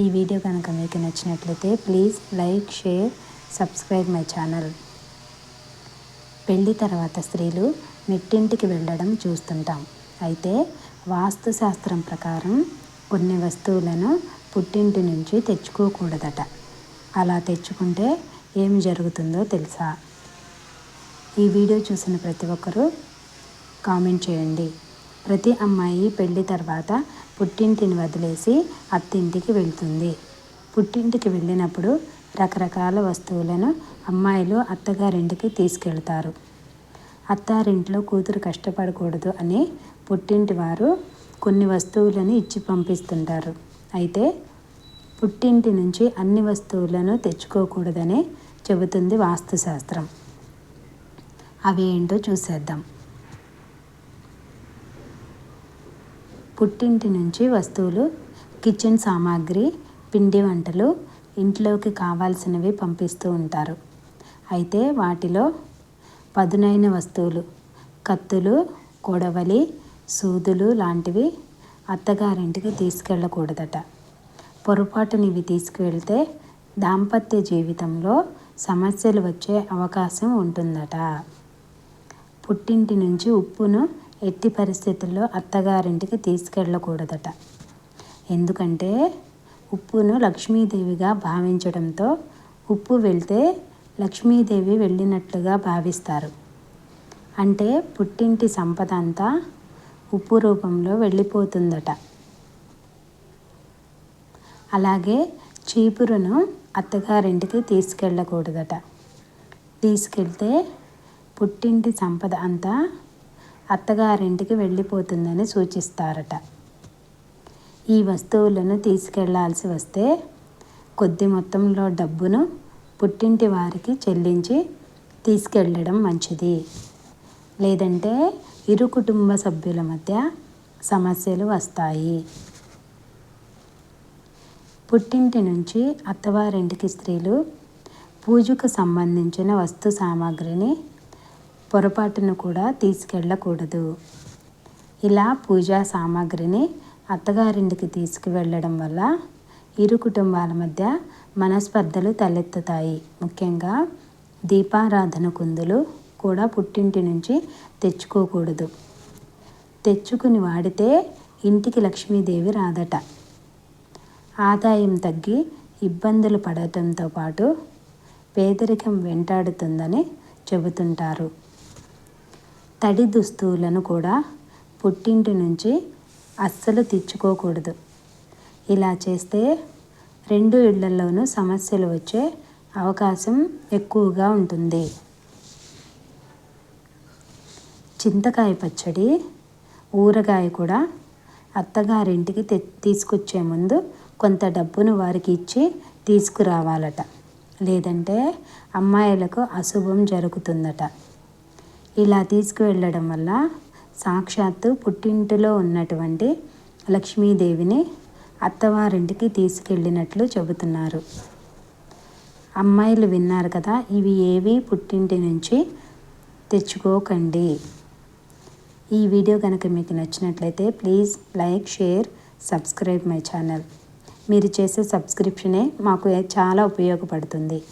ఈ వీడియో కనుక మీకు నచ్చినట్లయితే please like share subscribe my channel. పెళ్ళి తర్వాత స్త్రీలు మెట్టింటికి వెళ్ళడం చూస్తుంటాం. అయితే వాస్తు శాస్త్రం ప్రకారం కొన్ని వస్తువులను పుట్టింటి నుంచి తెచ్చుకోకూడదట. అలా తెచ్చుకుంటే ఏమి జరుగుతుందో తెలుసా? ఈ వీడియో చూసిన ప్రతి ఒక్కరూ కామెంట్ చేయండి. ప్రతి అమ్మాయి పెళ్ళి తర్వాత పుట్టింటిని వదిలేసి అత్తింటికి వెళ్తుంది. పుట్టింటికి వెళ్ళినప్పుడు రకరకాల వస్తువులను అమ్మాయిలు అత్తగారింటికి తీసుకెళ్తారు. అత్తారింట్లో కూతురు కష్టపడకూడదు అని పుట్టింటి వారు కొన్ని వస్తువులను ఇచ్చి పంపిస్తుంటారు. అయితే పుట్టింటి నుంచి అన్ని వస్తువులను తెచ్చుకోకూడదని చెబుతుంది వాస్తుశాస్త్రం. అవి ఏంటో చూసేద్దాం. పుట్టింటి నుంచి వస్తువులు కిచెన్ సామాగ్రి పిండి వంటలు ఇంట్లోకి కావాల్సినవి పంపిస్తూ ఉంటారు. అయితే వాటిలో పదునైన వస్తువులు కత్తులు కొడవలి సూదులు లాంటివి అత్తగారింటికి తీసుకెళ్ళకూడదట. పొరపాటుని ఇవి తీసుకువెళ్తే దాంపత్య జీవితంలో సమస్యలు వచ్చే అవకాశం ఉంటుందట. పుట్టింటి నుంచి ఉప్పును ఎట్టి పరిస్థితుల్లో అత్తగారింటికి తీసుకెళ్ళకూడదట. ఎందుకంటే ఉప్పును లక్ష్మీదేవిగా భావించడంతో ఉప్పు వెళ్తే లక్ష్మీదేవి వెళ్ళినట్లుగా భావిస్తారు. అంటే పుట్టింటి సంపద అంతా ఉప్పు రూపంలో వెళ్ళిపోతుందట. అలాగే చీపురును అత్తగారింటికి తీసుకెళ్ళకూడదట. తీసుకెళ్తే పుట్టింటి సంపద అంతా అత్తగారింటికి వెళ్ళిపోతుందని సూచిస్తారట. ఈ వస్తువులను తీసుకెళ్ళాల్సి వస్తే కొద్ది మొత్తంలో డబ్బును పుట్టింటి వారికి చెల్లించి తీసుకెళ్ళడం మంచిది. లేదంటే ఇరు కుటుంబ సభ్యుల మధ్య సమస్యలు వస్తాయి. పుట్టింటి నుంచి అత్తవారింటికి స్త్రీలు పూజకు సంబంధించిన వస్తు సామాగ్రిని పొరపాటును కూడా తీసుకెళ్ళకూడదు. ఇలా పూజా సామాగ్రిని అత్తగారింటికి తీసుకువెళ్ళడం వల్ల ఇరు కుటుంబాల మధ్య మనస్పర్ధలు తలెత్తుతాయి. ముఖ్యంగా దీపారాధన కుందులు కూడా పుట్టింటి నుంచి తెచ్చుకోకూడదు. తెచ్చుకుని వాడితే ఇంటికి లక్ష్మీదేవి రాదట. ఆదాయం తగ్గి ఇబ్బందులు పడటంతో పాటు పేదరికం వెంటాడుతుందని చెబుతుంటారు. తడి దుస్తువులను కూడా పుట్టింటి నుంచి అస్సలు తెచ్చుకోకూడదు ఇలా చేస్తే రెండు ఇళ్ళలోనూ సమస్యలు వచ్చే అవకాశం ఎక్కువగా ఉంటుంది. చింతకాయ పచ్చడి ఊరగాయ కూడా అత్తగారింటికి తె తీసుకొచ్చే ముందు కొంత డబ్బును వారికి ఇచ్చి తీసుకురావాలట. లేదంటే అమ్మాయిలకు అశుభం జరుగుతుందట. ఇలా తీసుకువెళ్ళడం వల్ల సాక్షాత్తు పుట్టింటిలో ఉన్నటువంటి లక్ష్మీదేవిని అత్తవారింటికి తీసుకెళ్ళినట్లు చెబుతున్నారు. అమ్మాయిలు విన్నారు కదా ఇవి ఏవి పుట్టింటి నుంచి తెచ్చుకోకండి. ఈ వీడియో కనుక మీకు నచ్చినట్లయితే please like share subscribe my channel. మీరు చేసే సబ్స్క్రిప్షనే మాకు చాలా ఉపయోగపడుతుంది.